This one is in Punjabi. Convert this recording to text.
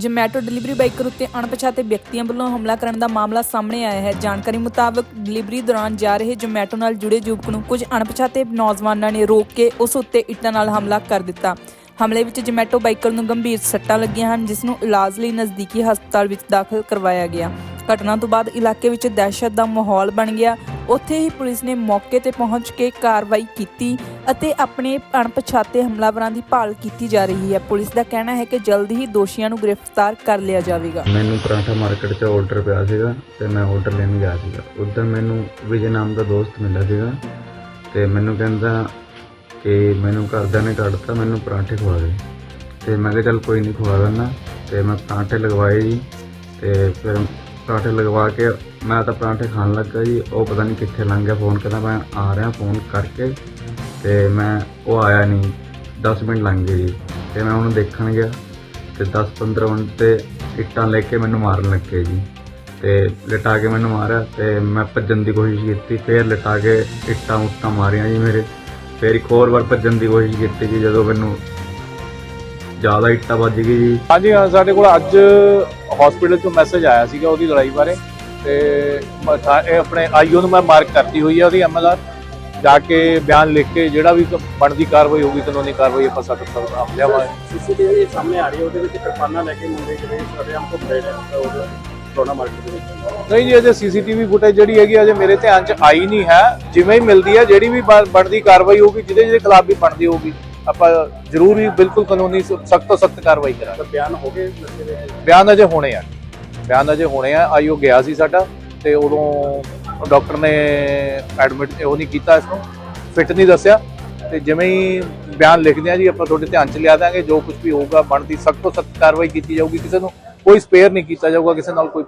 ਜਮੈਟੋ ਡਿਲੀਵਰੀ ਬਾਈਕਰ ਉੱਤੇ ਅਣਪਛਾਤੇ ਵਿਅਕਤੀਆਂ ਵੱਲੋਂ ਹਮਲਾ ਕਰਨ ਦਾ ਮਾਮਲਾ ਸਾਹਮਣੇ ਆਇਆ ਹੈ, ਜਾਣਕਾਰੀ ਮੁਤਾਬਕ ਡਿਲੀਵਰੀ ਦੌਰਾਨ ਜਾ ਰਹੇ ਜਮੈਟੋ ਨਾਲ ਜੁੜੇ ਯੁਵਕ ਨੂੰ ਕੁਝ ਅਣਪਛਾਤੇ ਨੌਜਵਾਨਾਂ ਨੇ ਰੋਕ ਕੇ ਉਸ ਉੱਤੇ ਇੱਟਾਂ ਨਾਲ ਹਮਲਾ ਕਰ ਦਿੱਤਾ। ਹਮਲੇ ਵਿੱਚ ਜਮੈਟੋ ਬਾਈਕਰ ਨੂੰ ਗੰਭੀਰ ਸੱਟਾਂ ਲੱਗੀਆਂ ਹਨ, ਜਿਸ ਨੂੰ ਇਲਾਜ ਲਈ ਨਜ਼ਦੀਕੀ ਹਸਪਤਾਲ ਵਿੱਚ ਦਾਖਲ ਕਰਵਾਇਆ ਗਿਆ। ਘਟਨਾ ਤੋਂ ਬਾਅਦ ਇਲਾਕੇ ਵਿੱਚ ਦਹਿਸ਼ਤ ਦਾ ਮਾਹੌਲ ਬਣ ਗਿਆ। ਉੱਥੇ ਹੀ ਪੁਲਿਸ ਨੇ ਮੌਕੇ ਤੇ ਪਹੁੰਚ ਕੇ ਕਾਰਵਾਈ ਕੀਤੀ ਅਤੇ ਆਪਣੇ ਅਣਪਛਾਤੇ ਹਮਲਾਵਰਾਂ ਦੀ ਭਾਲ ਕੀਤੀ ਜਾ ਰਹੀ ਹੈ। ਪੁਲਿਸ ਦਾ ਕਹਿਣਾ ਹੈ ਕਿ ਜਲਦੀ ਹੀ ਦੋਸ਼ੀਆਂ ਨੂੰ ਗ੍ਰਿਫਤਾਰ ਕਰ ਲਿਆ ਜਾਵੇਗਾ। ਮੈਨੂੰ ਪਰਾਂਠਾ ਮਾਰਕੀਟ 'ਚ ਆਰਡਰ ਪਿਆ ਸੀਗਾ ਤੇ ਮੈਂ ਆਰਡਰ ਲੈਣ ਗਿਆ ਸੀਗਾ। ਉਦੋਂ ਮੈਨੂੰ ਵਿਜੇ ਨਾਮ ਦਾ ਦੋਸਤ ਮਿਲਿਆ ਸੀਗਾ ਤੇ ਮੈਨੂੰ ਕਹਿੰਦਾ ਕਿ ਮੈਨੂੰ ਘਰਦਿਆਂ ਨੇ ਕੱਢਤਾ ਮੈਨੂੰ ਪਰਾਂਠੇ ਖਵਾ ਦੇ। ਤੇ ਮੈਂ ਕਿਹਾ ਚੱਲ ਕੋਈ ਨਹੀਂ ਖਵਾ ਦਿੰਦਾ। ਤੇ ਮੈਂ ਪਰਾਂਠੇ ਲਗਵਾਏ ਜੀ ਤੇ ਫਿਰ ਪਰਾਂਠੇ ਲਗਵਾ ਕੇ ਮੈਂ ਤਾਂ ਪਰਾਂਠੇ ਖਾਣ ਲੱਗਾ ਜੀ। ਉਹ ਪਤਾ ਨਹੀਂ ਕਿੱਥੇ ਲੰਘ ਗਿਆ ਫੋਨ ਕਹਿੰਦਾ ਮੈਂ ਆ ਰਿਹਾ ਫੋਨ ਕਰਕੇ ਤੇ ਮੈਂ ਉਹ ਆਇਆ ਨਹੀਂ। 10 ਮਿੰਟ ਲੰਘ ਗਏ ਜੀ। ਤੇ ਮੈਂ ਉਹਨੂੰ ਦੇਖਣ ਗਿਆ ਤੇ 10-15 ਮਿੰਟ ਤੇ ਇੱਟਾਂ ਲੈ ਕੇ ਮੈਨੂੰ ਮਾਰਨ ਲੱਗੇ ਜੀ। ਤੇ ਲਟਾ ਕੇ ਮੈਨੂੰ ਮਾਰਿਆ ਤੇ ਮੈਂ ਭੱਜਣ ਦੀ ਕੋਸ਼ਿਸ਼ ਕੀਤੀ, ਫੇਰ ਲਟਾ ਕੇ ਇੱਟਾਂ ਉੱਟਾਂ ਮਾਰੀਆਂ ਜੀ ਮੇਰੇ। ਫੇਰ ਇੱਕ ਹੋਰ ਵਾਰ ਭੱਜਣ ਦੀ ਕੋਸ਼ਿਸ਼ ਕੀਤੀ ਜੀ ਜਦੋਂ ਮੈਨੂੰ ਜ਼ਿਆਦਾ ਇੱਟਾਂ ਵੱਜ ਗਈ ਜੀ। ਹਾਂਜੀ ਹਾਂ ਸਾਡੇ ਕੋਲ ਅੱਜ ਹਸਪੀਟਲ ਤੋਂ ਮੈਸੇਜ ਆਇਆ ਸੀਗਾ ਉਹਦੀ ਲੜਾਈ ਬਾਰੇ। ਤੇ ਮ- ਥਾ- ਇਹ ਆਪਣੇ ਆਈਓ ਨੂੰ ਮੈਂ ਮਾਰਕ ਕਰਤੀ ਹੋਈ ਹੈ ਉਹਦੀ ਐਮਐਲਆਰ ਜਾ ਕੇ ਬਿਆਨ ਲਿਖ ਕੇ ਜਿਹੜਾ ਵੀ ਕ- ਬਣਦੀ ਕਾਰਵਾਈ ਹੋਊਗੀ ਕਾਨੂੰਨੀ ਕਾਰਵਾਈ ਆਪਾਂ ਸਖਤ ਸਖਤ ਆਪ ਲਿਆਵਾਂਗੇ। ਸੀਸੀਟੀਵੀ ਸਾਹਮਣੇ ਆ ਰਹੀ ਹੈ ਉਹਦੇ ਵਿੱਚ ਕਿਰਪਾਨਾਂ ਲੈ ਕੇ ਮੁੰਡੇ ਜਿਹੜੇ ਸਾਡੇ ਆਮ ਘੁੰਮ ਰਹੇ ਨੇ ਉਹ ਟੋਨਾ ਮਾਰਕੀਟ ਦੇ ਵਿੱਚ ਨਹੀਂ ਜੀ ਅਜੇ ਸੀਸੀਟੀਵੀ ਫੁਟੇਜ ਜਿਹੜੀ ਹੈਗੀ ਅਜੇ ਮੇਰੇ ਧਿਆਨ 'ਚ ਆਈ ਨਹੀਂ ਹੈ। ਜਿਵੇਂ ਹੀ ਮਿਲਦੀ ਹੈ ਜਿਹੜੀ ਵੀ ਬਣ- ਬਣਦੀ ਕਾਰਵਾਈ ਹੋਊਗੀ ਜਿਹਦੇ ਜਿਹਦੇ ਖਿਲਾਫ ਵੀ ਬਣਦੀ ਹੋਊਗੀ। ਆਪਾਂ ਜ਼ਰੂਰ ਹੀ ਬਿਲਕੁਲ ਕਾਨੂੰਨੀ ਸਖਤ ਤੋਂ ਸਖਤ ਕਾਰਵਾਈ ਕਰਾਂਗੇ। ਬਿਆਨ ਹੋ ਗਏ ਬਿਆਨ ਅਜੇ ਹੋਣੇ ਆ। ਬਿਆਨ ਅਜੇ ਹੋਣੇ ਆ। ਆਈਓ ਗਿਆ ਸੀ ਸਾਡਾ ਤੇ ਉਦੋਂ ਡਾਕਟਰ ਨੇ ਐਡਮਿਟ ਉਹ ਨਹੀਂ ਕੀਤਾ ਇਸ ਨੂੰ। ਫਿਟ ਨਹੀਂ ਦੱਸਿਆ। ਤੇ ਜਿਵੇਂ ਹੀ ਬਿਆਨ ਲਿਖਦੇ ਆ ਜੀ ਆਪਾਂ ਤੁਹਾਡੇ ਧਿਆਨ ਚ ਲਿਆ ਦਾਂਗੇ। ਜੋ ਕੁਝ ਵੀ ਹੋਊਗਾ ਬਣਦੀ ਸਖਤ ਤੋਂ ਸਖਤ ਕਾਰਵਾਈ ਕੀਤੀ ਜਾਊਗੀ ਕਿਸੇ ਨੂੰ। ਕੋਈ ਸਪੇਅਰ ਨਹੀਂ ਕੀਤਾ ਜਾਊਗਾ ਕਿਸੇ ਨਾਲ ਕੋਈ